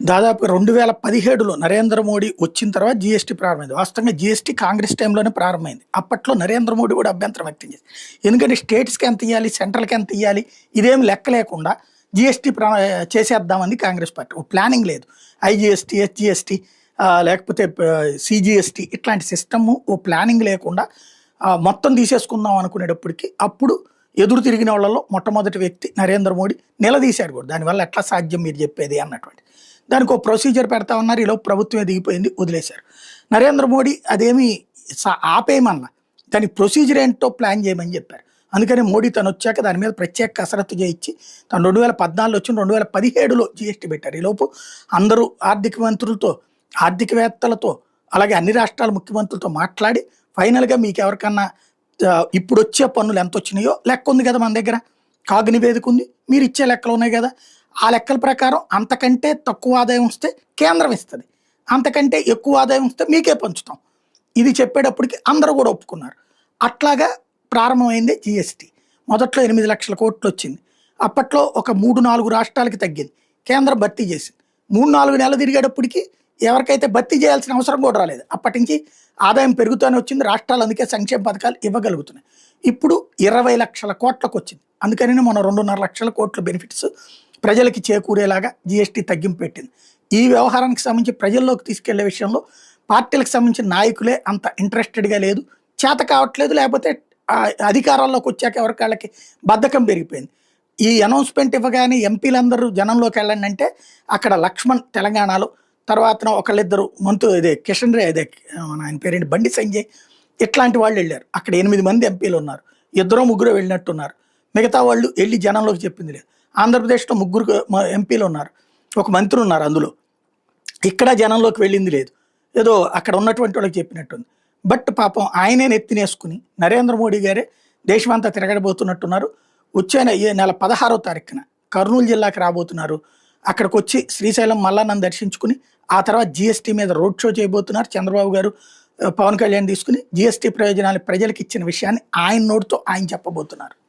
దాదాపు రెండు వేల పదిహేడులో నరేంద్ర మోడీ వచ్చిన తర్వాత జీఎస్టీ ప్రారంభమైంది. వాస్తవంగా జీఎస్టీ కాంగ్రెస్ టైంలోనే ప్రారంభమైంది. అప్పట్లో నరేంద్ర మోడీ కూడా అభ్యంతరం వ్యక్తం చేసి ఎందుకంటే స్టేట్స్కి ఎంత ఇవ్వాలి సెంట్రల్కి ఎంత ఇవ్వాలి ఇదేం లెక్క లేకుండా జీఎస్టీ ప్రా చేసేద్దామంది కాంగ్రెస్ పార్టీ. ఓ ప్లానింగ్ లేదు. ఐజిఎస్టీ హెచ్జిఎస్టీ లేకపోతే సిజిఎస్టీ ఇట్లాంటి సిస్టమ్ ఓ ప్లానింగ్ లేకుండా మొత్తం తీసేసుకుందాం అనుకునేటప్పటికి అప్పుడు ఎదురు తిరిగిన వాళ్ళలో మొట్టమొదటి వ్యక్తి నరేంద్ర మోడీ నిలదీశాడు కూడా. దానివల్ల ఎట్లా సాధ్యం మీరు చెప్పేది అన్నటువంటి. దానికి ఒక ప్రొసీజర్ పెడతా ఉన్నారు. ఈలోపు ప్రభుత్వమే దిగిపోయింది. వదిలేశారు. నరేంద్ర మోడీ అదేమి సా- ఆపేయమన్నా. దాని ప్రొసీజర్ ఏంటో ప్లాన్ చేయమని చెప్పారు. అందుకని మోడీ తను వచ్చాక దాని మీద ప్రత్యేక కసరత్తు చేయించి తను రెండు వేల పద్నాలుగులో వచ్చి రెండు వేల పదిహేడులో జీఎస్టీ పెట్టారు. ఈలోపు అందరూ ఆర్థిక మంత్రులతో ఆర్థికవేత్తలతో అలాగే అన్ని రాష్ట్రాల ముఖ్యమంత్రులతో మాట్లాడి ఫైనల్గా మీకు ఎవరికన్నా ఇప్పుడు వచ్చే పన్నులు ఎంత వచ్చినాయో లెక్క ఉంది కదా మన దగ్గర. కాగు నివేదిక ఉంది. మీరు ఇచ్చే లెక్కలు ఉన్నాయి కదా. ఆ లెక్కల ప్రకారం అంతకంటే తక్కువ ఆదాయం వస్తే కేంద్రం ఇస్తుంది. అంతకంటే ఎక్కువ ఆదాయం వస్తే మీకే పంచుతాం. ఇది చెప్పేటప్పటికి అందరూ కూడా ఒప్పుకున్నారు. అట్లాగా ప్రారంభమైంది జిఎస్టీ. మొదట్లో ఎనిమిది లక్షల కోట్లు వచ్చింది. అప్పట్లో ఒక మూడు నాలుగు రాష్ట్రాలకి తగ్గింది. కేంద్రం భర్తీ చేసింది. మూడు నాలుగు నెలలు తిరిగేటప్పటికి ఎవరికైతే భర్తీ చేయాల్సిన అవసరం కూడా రాలేదు. అప్పటి నుంచి ఆదాయం పెరుగుతూనే వచ్చింది. రాష్ట్రాలు అందుకే సంక్షేమ పథకాలు ఇవ్వగలుగుతున్నాయి. ఇప్పుడు ఇరవై లక్షల కోట్లకు వచ్చింది. అందుకని మనం రెండున్నర లక్షల కోట్ల బెనిఫిట్స్ ప్రజలకి చేకూరేలాగా జిఎస్టీ తగ్గింపు పెట్టింది. ఈ వ్యవహారానికి సంబంధించి ప్రజల్లోకి తీసుకెళ్ళే విషయంలో పార్టీలకు సంబంధించిన నాయకులే అంత ఇంట్రెస్టెడ్గా లేదు. చేత కావట్లేదు లేకపోతే అధికారాల్లోకి వచ్చాక ఎవరికి వాళ్ళకి బద్ధకం పెరిగిపోయింది. ఈ అనౌన్స్మెంట్ ఇవ్వగానే ఎంపీలందరూ జనంలోకి వెళ్ళండి అంటే అక్కడ లక్ష్మణ్ తెలంగాణలో తర్వాత ఒకళ్ళిద్దరు మంతు ఇదే కిషన్ రే అదే ఆయన పేరేంటి బండి సంజయ్ ఇట్లాంటి వాళ్ళు వెళ్ళారు. అక్కడ ఎనిమిది మంది ఎంపీలు ఉన్నారు. ఇద్దరు ముగ్గురు వెళ్ళినట్టున్నారు. మిగతా వాళ్ళు వెళ్ళి జనంలోకి చెప్పింది లేదు. ఆంధ్రప్రదేశ్లో ముగ్గురు ఎంపీలు ఉన్నారు. ఒక మంత్రి ఉన్నారు అందులో. ఇక్కడ జనంలోకి వెళ్ళింది లేదు. ఏదో అక్కడ ఉన్నటువంటి వాళ్ళకి చెప్పినట్టుంది. బట్ పాపం ఆయనే నెత్తినేసుకుని నరేంద్ర మోడీ గారే దేశమంతా తిరగడబోతున్నట్టున్నారు. వచ్చే నె- నెల పదహారో తారీఖున కర్నూలు జిల్లాకి రాబోతున్నారు. అక్కడికి వచ్చి శ్రీశైలం మల్లన్నను దర్శించుకుని ఆ తర్వాత జిఎస్టీ మీద రోడ్ షో చేయబోతున్నారు చంద్రబాబు గారు. పవన్ కళ్యాణ్ తీసుకుని జీఎస్టీ ప్రయోజనాలు ప్రజలకు ఇచ్చిన విషయాన్ని ఆయన నోటితో ఆయన చెప్పబోతున్నారు.